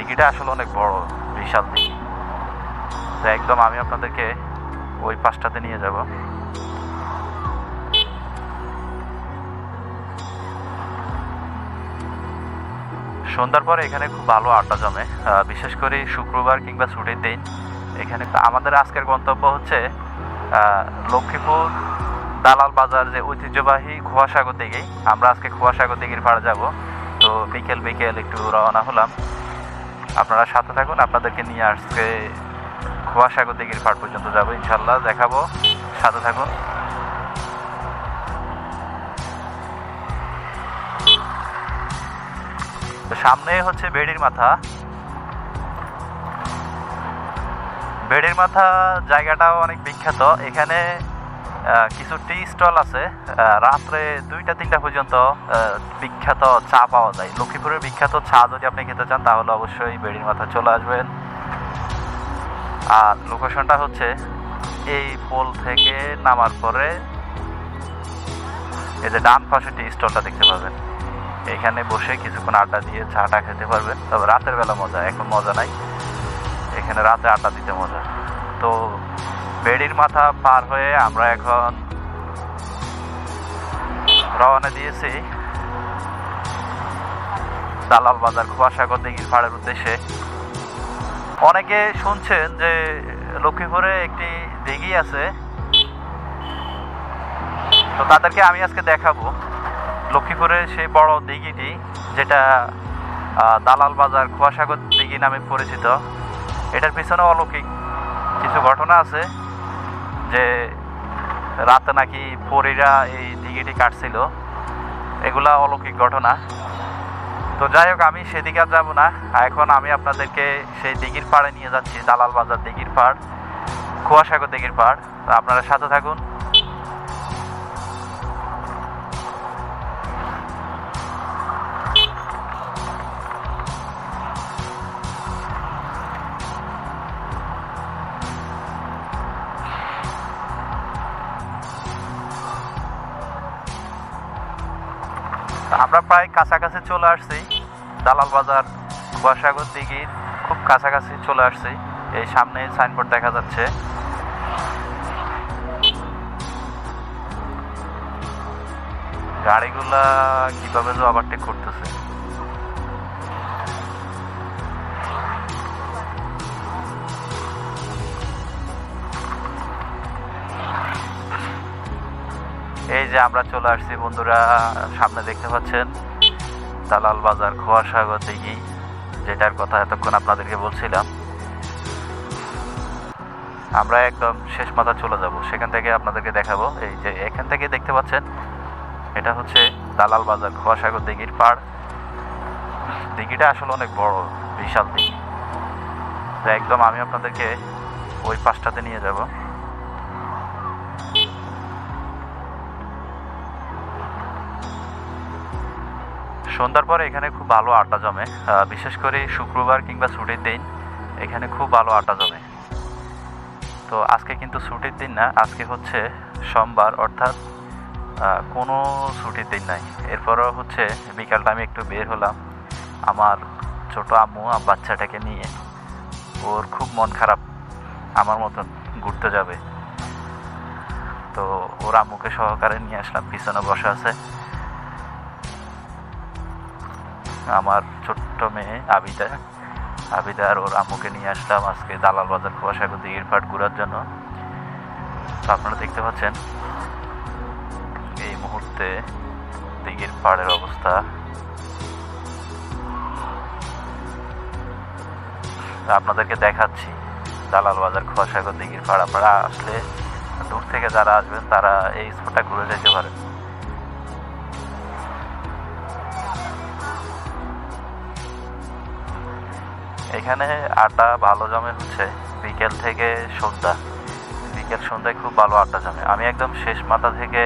দিঘিটা আসলে অনেক বড়, বিশাল দিঘি। তো একদম আমি আপনাদেরকে ওই পাশটাতে নিয়ে যাব। সন্ধ্যার পরে এখানে খুব ভালো আড্ডা জমে। বিশেষ করে শুক্রবার কিংবা ছুটির দিন। এখানে আমাদের আজকের গন্তব্য হচ্ছে লক্ষ্মীপুর দালাল বাজার যে ঐতিহ্যবাহী খোয়াসাগর দিঘি। আমরা আজকে খোয়াসাগর দিঘির পাড়ে যাব। তো বিকেল বিকেল একটু রওনা হলাম। আপনারা সাথে থাকুন, আপনাদেরকে নিয়ে আজকে খোয়াসাগর দিঘির পাড় পর্যন্ত যাব ইনশাল্লাহ দেখাবো। সাথে থাকুন। সামনে হচ্ছে বেড়ির মাথা। বেড়ির মাথা জায়গাটাও অনেক বিখ্যাত। এখানে কিছু টি স্টল আছে। রাত্রে দুইটা, তিনটা পর্যন্ত বিখ্যাত চা পাওয়া যায়। লক্ষ্মীপুরের বিখ্যাত চা যদি আপনি খেতে চান, তাহলে অবশ্যই বেড়ির মাথা চলে আসবেন। আর লোকেশনটা হচ্ছে এই পোল থেকে নামার পরে এই যে ডান পাশে টি স্টলটা দেখতে পাবেন। এখানে বসে কিছুক্ষণ আড্ডা দিয়ে চাটা খেতে পারবেন। তবে রাতের বেলা মজা, এখন মজা নাই। এখানে রাতে আড্ডা দিতে মজা। তো বেড়ির মাথা পার হয়ে আমরা এখন রওনা দিয়েছি দালাল বাজার কুয়াশাগর দিঘির পাড়ের উদ্দেশ্যে। অনেকে শুনছেন যে লক্ষ্মীপুরে একটি দিঘি আছে। তো তাদেরকে আমি আজকে দেখাবো লক্ষ্মীপুরে সেই বড় দিঘিটি, যেটা দালাল বাজার কুয়াশাগর দিঘি নামে পরিচিত। এটার পিছনে অলৌকিক কিছু ঘটনা আছে। যে রাতে নাকি পরীরা এই দিঘিটি কাটছিল, এগুলা অলৌকিক ঘটনা। তো যাই হোক, আমি সেদিকে আর যাব না। এখন আমি আপনাদেরকে সেই দিঘির পাড়ে নিয়ে যাচ্ছি, দালাল বাজার দিঘির পাড়, কুয়াশাগর দিঘির পাড়। আপনারা সাথে থাকুন। আমরা প্রায় কাছাকাছি চলে আসছি। দালাল বাজার, কুয়াশাগর দিঘির খুব কাছাকাছি চলে আসছি। এই সামনে সাইনবোর্ড দেখা যাচ্ছে। গাড়িগুলা কীভাবে যে ওভারটেক করতেছে? এই যে আমরা চলে আসছি, বন্ধুরা, সামনে দেখতে পাচ্ছেন দালাল বাজার খোয়াসাগর দিঘি, যেটার কথা এতক্ষণ আপনাদেরকে বলছিলাম। আমরা একদম শেষ মাথা চলে যাব, সেখান থেকে আপনাদেরকে দেখাবো। এই যে এখান থেকে দেখতে পাচ্ছেন, এটা হচ্ছে দালাল বাজার খোয়াসাগর দিঘির পাড়। দিঘিটা আসলে অনেক বড়, বিশাল দিঘি। একদম আমি আপনাদেরকে ওই পাশটাতে নিয়ে যাব। সন্ধ্যার পরে এখানে খুব ভালো আড্ডা জমে বিশেষ করে শুক্রবার কিংবা ছুটির দিন এখানে খুব ভালো আড্ডা জমে। তো আজকে কিন্তু ছুটির দিন না, আজকে হচ্ছে সোমবার, অর্থাৎ কোনো ছুটির দিন নাই। এরপরও হচ্ছে বিকালটা আমি একটু বের হলাম আমার ছোট আম্মু বাচ্চাটাকে নিয়ে। ওর খুব মন খারাপ, আমার মতন ঘুরতে যাবে। তো ওর আম্মুকে সহকারে নিয়ে আসলাম, পিছনে বসে আছে। আমার ছোট্ট মেয়ে আবিদা। আবিদা আর ওর আম্মুকে নিয়ে আসলাম আজকে দালাল বাজার কুয়াশাগর দিঘির পাট ঘুরার জন্য। তো আপনারা দেখতে পাচ্ছেন এই মুহূর্তে দিঘির পাড়ের অবস্থা। আপনাদেরকে দেখাচ্ছি, দালাল বাজার খোয়াসাগর দিঘির পাড় আপনারা আসলে দূর থেকে যারা আসবেন তারা এই স্পটটা ঘুরে যেতে পারেন। এখানে আড্ডা ভালো জমে হচ্ছে। বিকেল থেকে সন্ধ্যা। বিকেল সন্ধ্যায় খুব ভালো আড্ডা জমে। আমি একদম শেষ মাথা থেকে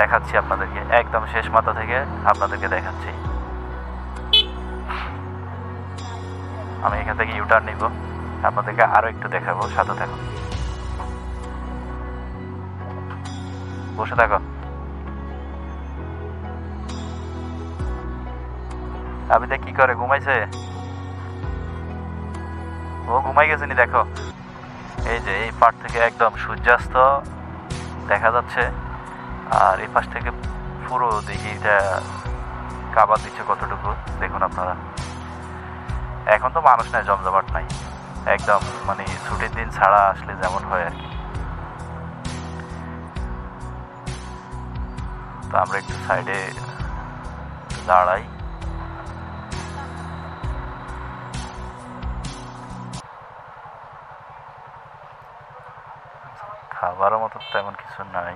দেখাচ্ছি আপনাদেরকে। একদম শেষ মাথা থেকে আপনাদেরকে দেখাচ্ছি। আমি এখান থেকে ইউটার নিব। আপনাদেরকে আরও একটু দেখাবো। সাথে থাকুন। বসে থাকো। আবিদা কি করে, ঘুমাইছে? ও ঘুমাই গেছে নি, দেখো। এই যে, এই পাট থেকে একদম সূর্যাস্ত দেখা যাচ্ছে। আর এই পাশ থেকে পুরো দিঘিটা কাবার দিচ্ছে কতটুকু, দেখুন আপনারা। এখন তো মানুষ নাই, জমজমাট নাই। একদম মানে ছুটির দিন ছাড়া আসলে যেমন হয় আর কি। তো আমরা একটু সাইডে দাঁড়াই। খাবারের মতো তেমন কিছু নাই।